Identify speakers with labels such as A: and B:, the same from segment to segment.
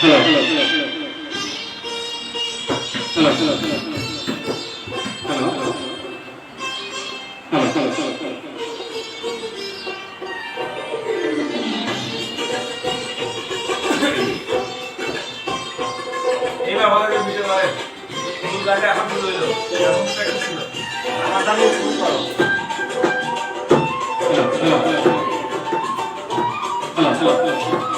A: Hello hello hello hello hello
B: Hello, hello, hello.
A: Hello, hello, hello.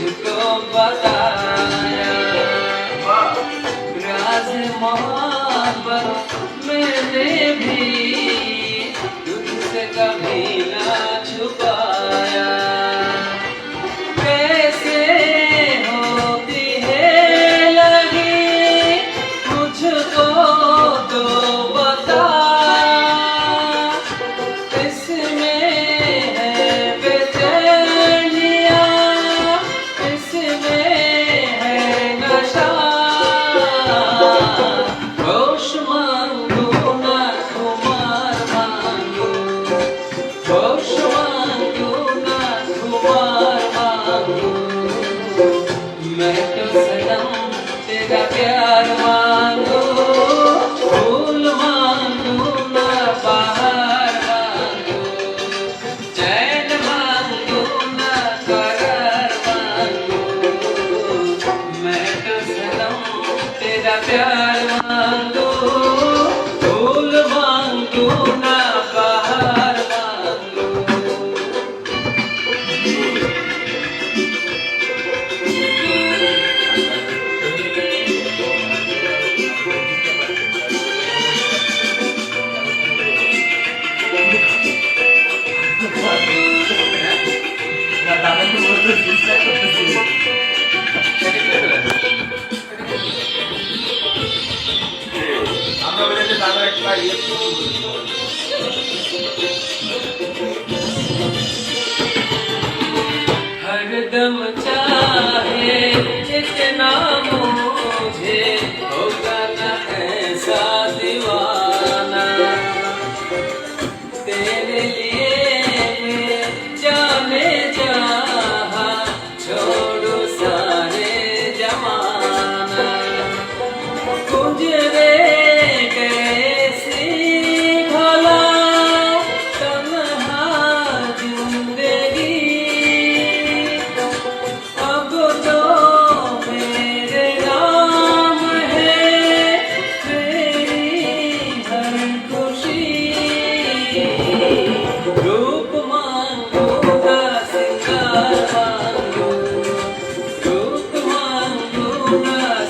C: You go back, I tera pyar maango हरदम चाहे जितना मुझे